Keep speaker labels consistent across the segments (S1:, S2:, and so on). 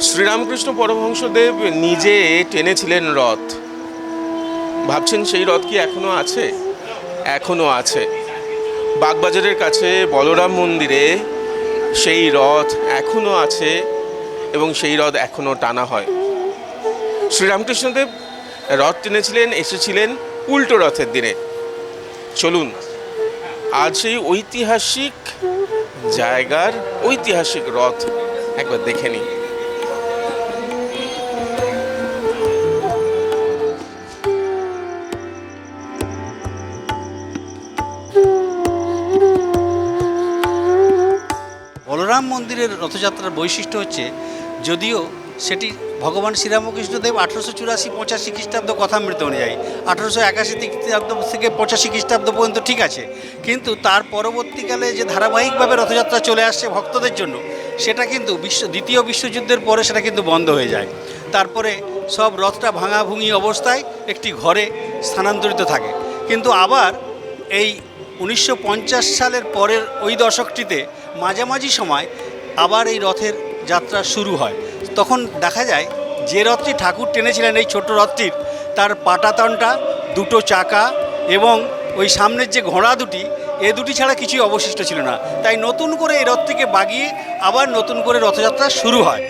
S1: শ্রীরামকৃষ্ণ পরমহংসদেব নিজে টেনেছিলেন রথ। ভাবছেন সেই রথ কি এখনও আছে? এখনও আছে। বাগবাজারের কাছে বলরাম মন্দিরে সেই রথ এখনও আছে এবং সেই রথ এখনও টানা হয়। শ্রীরামকৃষ্ণদেব রথ টেনেছিলেন, এসেছিলেন উল্টো রথের দিনে। চলুন, আজ সেই ঐতিহাসিক জায়গার ঐতিহাসিক রথ একবার দেখে নিই।
S2: বলরাম মন্দিরের রথযাত্রার বৈশিষ্ট্য হচ্ছে, যদিও সেটি ভগবান শ্রীরামকৃষ্ণদেব আঠারোশো চুরাশি পঁচাশি খ্রিস্টাব্দ কথামৃত অনুযায়ী, আঠারোশো একাশি খ্রিস্টাব্দ থেকে পঁচাশি খ্রিস্টাব্দ পর্যন্ত ঠিক আছে। কিন্তু তার পরবর্তীকালে যে ধারাবাহিকভাবে রথযাত্রা চলে আসছে ভক্তদের জন্য, সেটা কিন্তু বিশ্ব, দ্বিতীয় বিশ্বযুদ্ধের পরে সেটা কিন্তু বন্ধ হয়ে যায়। তারপরে সব রথটা ভাঙাভুঙি অবস্থায় একটি ঘরে স্থানান্তরিত থাকে। কিন্তু আবার এই উনিশশো পঞ্চাশ সালের পরের ওই দশকটিতে মাঝামাঝি সময় আবার এই রথের যাত্রা শুরু হয়। তখন দেখা যায় যে রথটি ঠাকুর টেনেছিলেন এই ছোট রথটির, তার পাটাতনটা, দুটো চাকা এবং ওই সামনের যে ঘোড়া দুটি, এ দুটি ছাড়া কিছুই অবশিষ্ট ছিল না। তাই নতুন করে এই রথটিকে বাগিয়ে আবার নতুন করে রথযাত্রা শুরু হয়।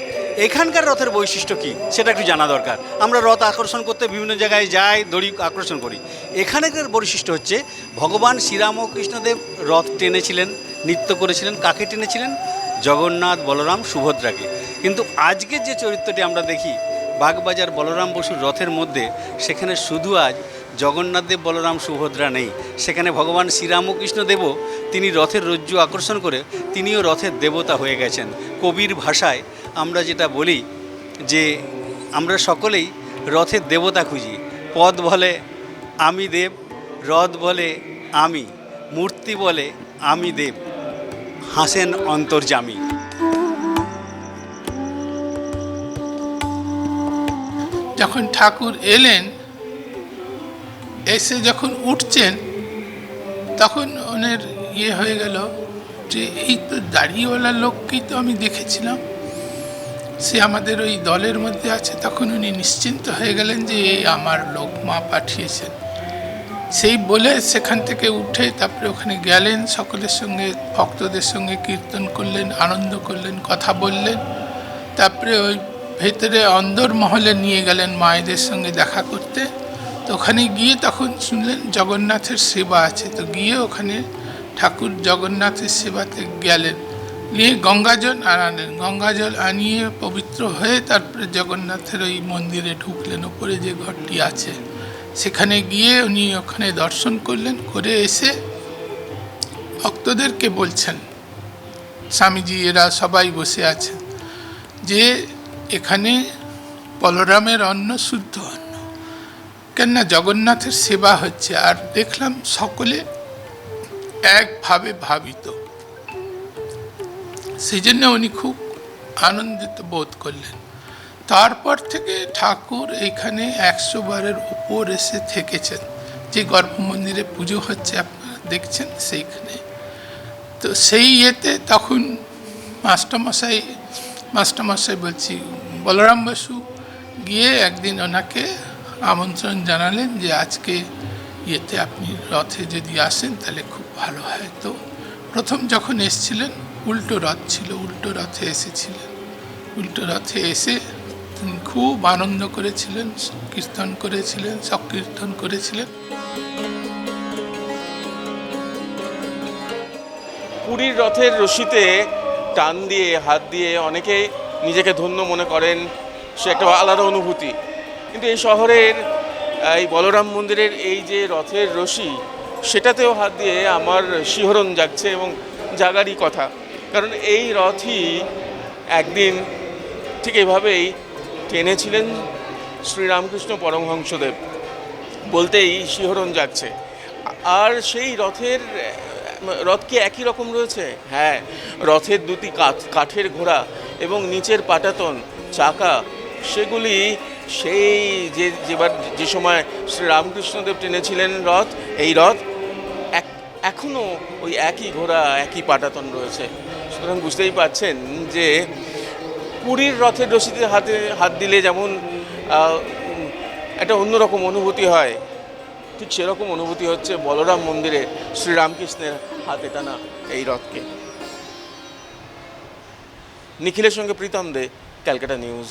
S2: এখানকার রথের বৈশিষ্ট্য কী, সেটা একটু জানা দরকার। আমরা রথ আকর্ষণ করতে বিভিন্ন জায়গায় যাই, দড়ি আকর্ষণ করি। এখানকার বৈশিষ্ট্য হচ্ছে, ভগবান শ্রীরামকৃষ্ণদেব রথ টেনেছিলেন নৃত্য করেছিলেন, কাকে টেনেছিলেন? জগন্নাথ বলরাম সুভদ্রাকে। কিন্তু আজকের যে চরিত্রটি আমরা দেখি, বাগবাজার বলরাম বসুর রথের মধ্যে, সেখানে শুধু আজ জগন্নাথদেব বলরাম সুভদ্রা নেই। সেখানে ভগবান শ্রীরামকৃষ্ণ দেবও তিনি রথের রজ্জু আকর্ষণ করে তিনিও রথের দেবতা হয়ে গেছেন। কবির ভাষায় আমরা যেটা বলি যে, আমরা সকলেই রথের দেবতা খুঁজি। পদ বলে আমি দেব, রথ বলে আমি, মূর্তি বলে আমি দেব। হাসেন অন্তর্জামী।
S3: যখন ঠাকুর এলেন, এসে যখন উঠছেন, তখন ওনার ইয়ে হয়ে গেল যে, এই তো দাড়িওয়ালা লোককেই তো আমি দেখেছিলাম। সে আমাদের ওই দলের মধ্যে আছে। তখন উনি নিশ্চিন্ত হয়ে গেলেন যে এই আমার লোক মা পাঠিয়েছেন। সেই বলে সেখান থেকে উঠে তারপরে ওখানে গেলেন, সকলের সঙ্গে, ভক্তদের সঙ্গে কীর্তন করলেন, আনন্দ করলেন, কথা বললেন। তারপরে ওই ভেতরে অন্দর মহলে নিয়ে গেলেন মায়েদের সঙ্গে দেখা করতে। তো ওখানে গিয়ে তখন শুনলেন জগন্নাথের সেবা আছে। তো গিয়ে ওখানে ঠাকুর জগন্নাথের সেবাতে গেলেন। নিয়ে গঙ্গাজল আনালেন। গঙ্গাজল আনিয়ে পবিত্র হয়ে তারপরে জগন্নাথের ওই মন্দিরে ঢুকলেন। ওপরে যে ঘরটি আছে। সেখানে গিয়ে উনি ওখানে দর্শন করলেন, করে এসে ভক্তদেরকে বলছেন, স্বামীজি, এরা সবাই বসে আছেন, যে এখানে বলরামের অন্ন, শুদ্ধ অন্ন। কেননা জগন্নাথের সেবা হচ্ছে, আর দেখলাম সকলে একভাবে ভাবিত। সেই জন্য উনি খুব আনন্দিত বোধ করলেন। তারপর থেকে ঠাকুর এইখানে একশো বারের উপর এসে থেকেছেন। যে গর্ভ মন্দিরে পুজো হচ্ছে, আপনারা দেখছেন সেইখানে। তো সেই ইয়েতে তখন মাস্টারমশাই মাস্টারমশাই বলছি, বলরাম বসু গিয়ে একদিন ওনাকে আমন্ত্রণ জানালেন যে আজকে ইয়েতে আপনি রথে যদি আসেন তাহলে খুব ভালো হয়। তো প্রথম যখন এসছিলেন, উল্টো রথ ছিল, উল্টো রথে এসেছিলেন। উল্টো রথে এসে তিনি খুব আনন্দ করেছিলেন কীর্তন করেছিলেন, সংকীর্তন করেছিলেন।
S1: পুরীর রথের রশিতে টান দিয়ে, হাত দিয়ে অনেকে নিজেকে ধন্য মনে করেন। সে একটা আলাদা অনুভূতি। কিন্তু এই শহরের, এই বলরাম মন্দিরের এই যে রথের রশি, সেটাতেও হাত দিয়ে আমার শিহরণ জাগছে এবং জাগারই কথা। কারণ এই রথই একদিন ঠিক এভাবেই টেনেছিলেন শ্রীরামকৃষ্ণ পরমহংসদেব। বলতেই শিহরণ যাচ্ছে। আর সেই রথের, রথ কি একই রকম রয়েছে? হ্যাঁ রথের দুটি কাঠ, কাঠের ঘোড়া এবং নিচের পাটাতন, চাকা, সেগুলি সেই যে, যেবার, যে সময় শ্রী রামকৃষ্ণদেব টেনেছিলেন রথ, এই রথ এক এখনও ওই একই ঘোড়া, একই পাটাতন রয়েছে। সুতরাং বুঝতেই পারছেন যে পুরীর রথের রশিতে হাতে হাত দিলে যেমন একটা অন্যরকম অনুভূতি হয়। ঠিক সেরকম অনুভূতি হচ্ছে বলরাম মন্দিরে শ্রীরামকৃষ্ণের হাতে টানা এই রথকে। নিখিলের সঙ্গে প্রীতম দে, ক্যালকাটা নিউজ।